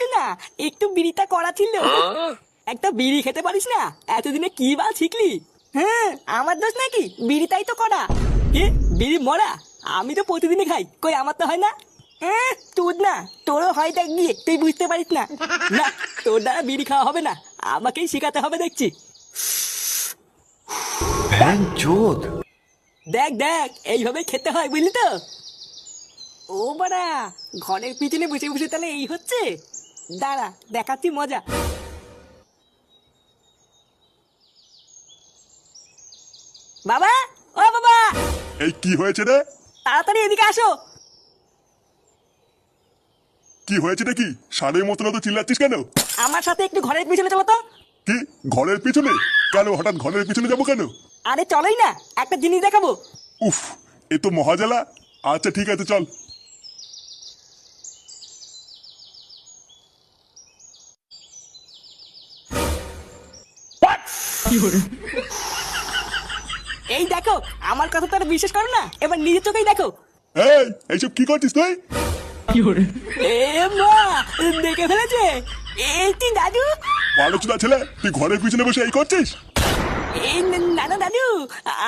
কিছু না একটু বিড়িটা করা ছিল। একটা বিড়ি খেতে পারিস না এতদিনে কি বা শিখলি? হ্যাঁ আমার দোষ নাকি? বিড়িটাই তো করা কি? বিড়ি মরা? আমি তো প্রতিদিনই খাই। কই আমার তো হয় না? তোর না তোরও হয় দেখ গিয়ে তুই বুঝতে পারিস না। না তোর দ্বারা বিড়ি খাওয়া হবে না আমাকেই শেখাতে হবে দেখছি। দেখ দেখ এইভাবে খেতে হয় বুঝলি তো? ও বাড়া ঘরের পিছনে বসে বসে তাহলে এই হচ্ছে? দাঁড়া দেখাচ্ছি মজা। বাবা ও বাবা! এই কি হয়েছে রে? তাড়াতাড়ি এদিকে আসো। কি হয়েছে রে কি সারের মতন তো চিল্লাচ্ছিস কেন? আমার সাথে একটু ঘরের পিছনে চলো তো। কি ঘরের পিছনে? কেন হঠাৎ ঘরের পিছনে যাব কেন? আরে চলোই না একটা জিনিস দেখাবো। উফ এ তো মহাজালা। আচ্ছা ঠিক আছে চল। এই দেখো আমার কথা তো আর বিশ্বাস করো না। এবার নিজের চোখেই দেখো। এই এইসব কি করছিস তুই? এ মা দেখে ফেলেছে। এই তুই দাদু। আলোচনা ছেলে তুই ঘরের পিছনে বসে এই করছিস? এই না না দাদু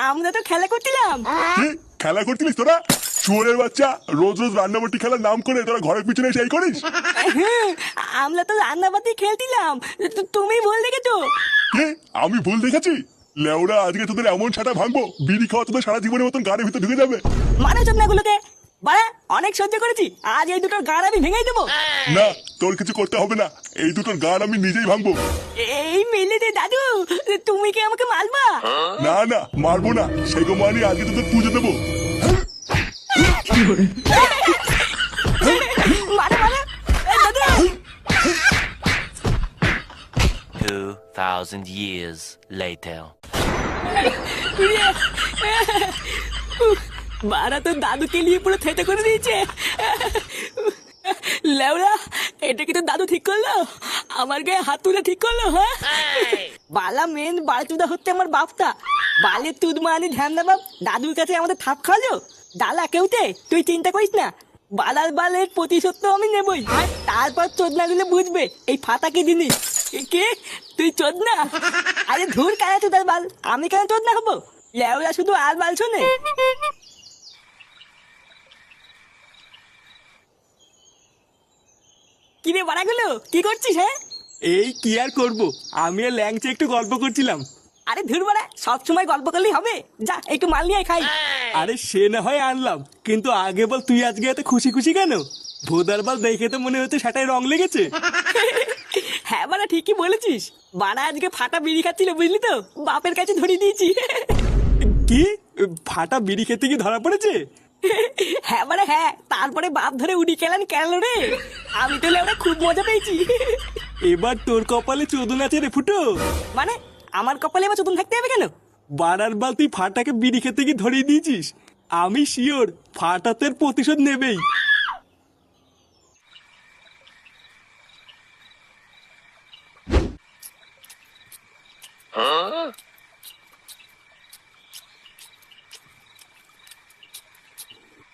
আমরা তো খেলা করছিলাম। খেলা করছিলিস তোরা? শুয়োরের বাচ্চা রোজ রোজ রান্নাবাটি খেলার নাম করে তোরা ঘরের পিছনে এসে এই করিস? হ্যাঁ, আমরা তো রান্নাবাতি খেলছিলাম। তুমি ভুল দেখেছ। আমি ভুল দেখেছি? লেওরা আজকে তোদের এমন ছাটা ভাঙবো বিড়ি খাওয়া তোদের সারা জীবনের মতন গাড়ির ভিতরে ঢুকে যাবে। মানে চোদনাগুলোকে বাড়া অনেক সহ্য করেছি। আজ এই দুটোর গাড় আমি ভেঙেই দেবো। না তোর কিছু করতে হবে না। এই দুটোর গান আমি নিজেই ভাঙবো। এই মেলে দে দাদু তুমি কি আমাকে মারবা? না না মারবো না। সেগো মানি আজকে তোদের পুজো দেবো। দাদু 2,000 years later. বারা তো দাদুকে নিয়ে পুরো থেতে করে দিয়েছে। লেওরা এটা কি তো দাদু ঠিক করল? আমার গায়ে হাত তুলে ঠিক করল হ্যাঁ? বালা মেন বালচুদা হচ্ছে আমার বাপটা। বালের তুদ মানি ধ্যান দা দাদুর কাছে আমাদের থাপ খাওয়ালো? ডালা কেউতে তুই চিন্তা করিস না। বালার বালের প্রতিশোধ তো আমি নেবই। আর তারপর চোদনাগুলো বুঝবে, এই ফাতা কি জিনিস? কে? তুই চোদনা? আরে ধুর কেন চোদার বাল। আমি কেন চোদনা হব? লেওরা শুধু আর বাল শোনে। কিরে বাড়াগুলো, কি করছিস হ্যাঁ? এই কি আর করব? আমি ল্যাংচে একটু গল্প করছিলাম। আরে ধুর বাড়া সবসময় গল্প করলেই হবে। যা একটু মাল নিয়ে খাই। আরে সে না হয় আনলাম কিন্তু আগে বল তুই আজকে এত খুশি খুশি কেন? ভোদার বল দেখে তো মনে হচ্ছে সেটাই রং লেগেছে। হ্যাঁ বাড়া ঠিকই বলেছিস। বাড়া আজকে ফাটা বিড়ি খাচ্ছিল বুঝলি তো? বাপের কাছে ধরিয়ে দিয়েছি। কি? ফাটা বিড়ি খেতে কি ধরা পড়েছে? হ্যাঁ বাড়া হ্যাঁ তারপরে বাপ ধরে উড়ি খেলেন কেন রে? আমি তো লেওরা খুব মজা পেয়েছি। এবার তোর কপালে চোদন আছে রে ফুটো। মানে আমার কপালে এবার চতুন থাকতে হবে কেন? বাড়ার বাল তুই ফাটাকে বিড়ি খেতে গিয়ে ধরিয়ে দিয়েছিস। আমি শিওর ফাটাতের প্রতিশোধ নেবেই।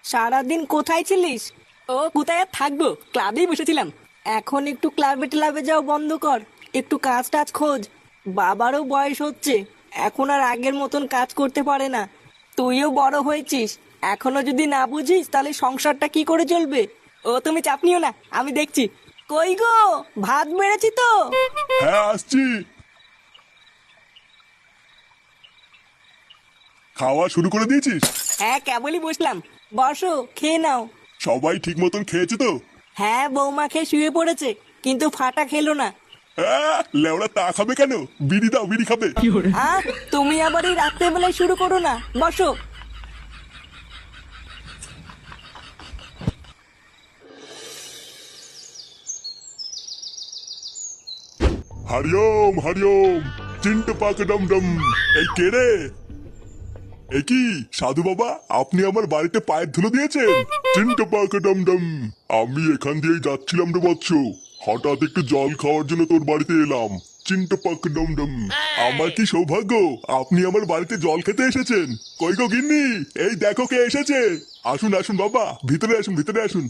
সারাদিন কোথায় ছিলিস? ও কোথায় আর থাকব? ক্লাবেই বসেছিলাম। এখন একটু ক্লাবে ক্লাবে যাও বন্ধ কর। একটু কাজ টাজ খোঁজ। বাবারও বয়স হচ্ছে এখন আর আগের মতন কাজ করতে পারে না। তুইও বড় হয়েছিস এখনও যদি না বুঝিস তাহলে সংসারটা কি করে চলবে? ও তুমি চাপ নিও না আমি দেখছি। কই গো ভাত বেড়েছি তো? হ্যাঁ আসছি। খাওয়া শুরু করে দিয়েছিস? হ্যাঁ কেবলই বসলাম। বসো খেয়ে নাও। সবাই ঠিক মতন খেয়েছে তো? হ্যাঁ বৌমা খেয়ে শুয়ে পড়েছে কিন্তু ফাটা খেলো না। লেওড়া তা খাবে কেন? বিড়ি দাও বিড়ি খাবে। আহ তুমি আবার এই রাত্রেবেলায় শুরু করো না। বসো। হরিওম হরিওম চিন্ট পাক ডম ডম। এই কে রে? এ কি সাধু বাবা আপনি আমার বাড়িতে পায়ের ধুলো দিয়েছেন? চিন্ট পাক ডম ডম। আমি এখান দিয়ে যাচ্ছিলাম রে বৎস। হঠাৎ একটু জল খাওয়ার জন্য তোর বাড়িতে এলাম। চিন্ট পাক ডম ডম। আমার কি সৌভাগ্য? আপনি আমার বাড়িতে জল খেতে এসেছেন। কই গো গিন্নি? এই দেখো কে এসেছে। আসুন আসুন বাবা। ভিতরে আসুন ভিতরে আসুন।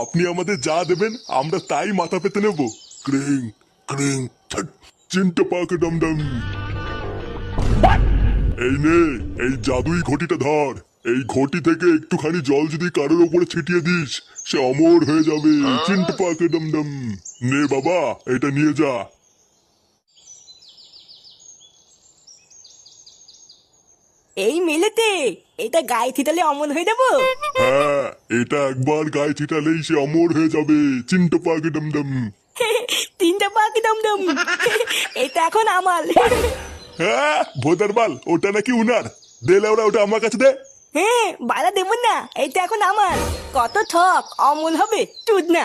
আপনি আমাদের যা দেবেন, আমরা তাই মাথা পেতে নেব। ক্রিং ক্রিং চিন্তা পাকে এই নে, এই জাদুই ঘটিটা ধর। এই ঘটি থেকে একটুখানি জল যদি কারোর উপরে ছিটিয়ে দিস, সে অমর হয়ে যাবে। চিন্তা পাকে নে বাবা, এটা নিয়ে যা। এই মেলেতে এটা গায়ে থিতালে অমল হয়ে যাব? হ্যাঁ এটা একবার গায়ে ছিটালেই সে অমর হয়ে যাবে। চিন্তা পাকে ডমডম তিনটা পাখি দমদম। এটা এখন আমার হ্যাঁ ভোদারবাল ওটা নাকি উনার। দে লেওরা ওটা আমার কাছে দে। হ্যাঁ বাড়া দেবো না এটা এখন আমার কত ঠক অমল হবে চুদ না।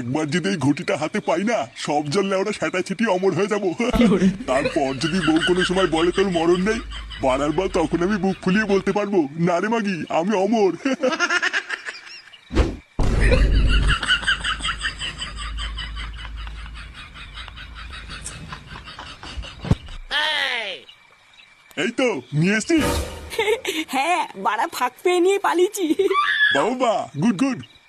একবার যদি এই ঘটিটা হাতে পাই না সব জল লেওরা সেটা ছিটি অমর হয়ে যাব। তারপর যদি বউ কোনো সময় বলে তোর মরণ নেই বাড়ার বার তখন আমি বুক ফুলিয়ে বলতে পারব না রে মাগি আমি অমর। এই তো নিয়ে এসছিস? হ্যাঁ বাড়া ফাঁক পেয়ে নিয়ে পালিয়েছি। বাবা গুড গুড।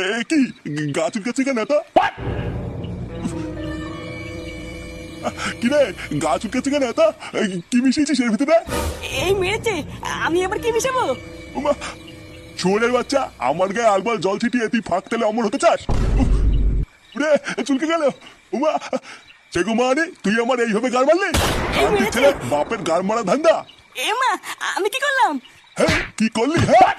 এ কি গাছ উঠছে কেন এত? কিরে গাছ উঠছে কেন এত? কি মিশিয়েছিস এর ভিতরে? এই মেরেছে আমি এবার কি মিশাবো? উমা, শুয়োরের বাচ্চা আমার গায়ে আলবাল জল ছিটিয়ে তুই ফাঁক তেলে অমর হতে চাস? রে চুলকে গেল। উমা সেগু মানে তুই আমার এইভাবে গার মারলি? ছেলে বাপের গার মারা ধান্দা। এ মা আমি কি করলাম? হ্যাঁ কি করলি হ্যাঁ,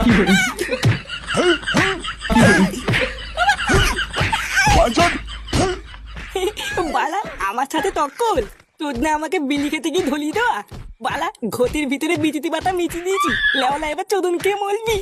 টক্কর তোর না আমাকে বিলি খেতে গিয়ে ধলি দেওয়া? বালা, ঘটির ভিতরে বিচিতি পাতা মিচি দিয়েছি। লেওলা, এবার চোদন খেয়ে মরবি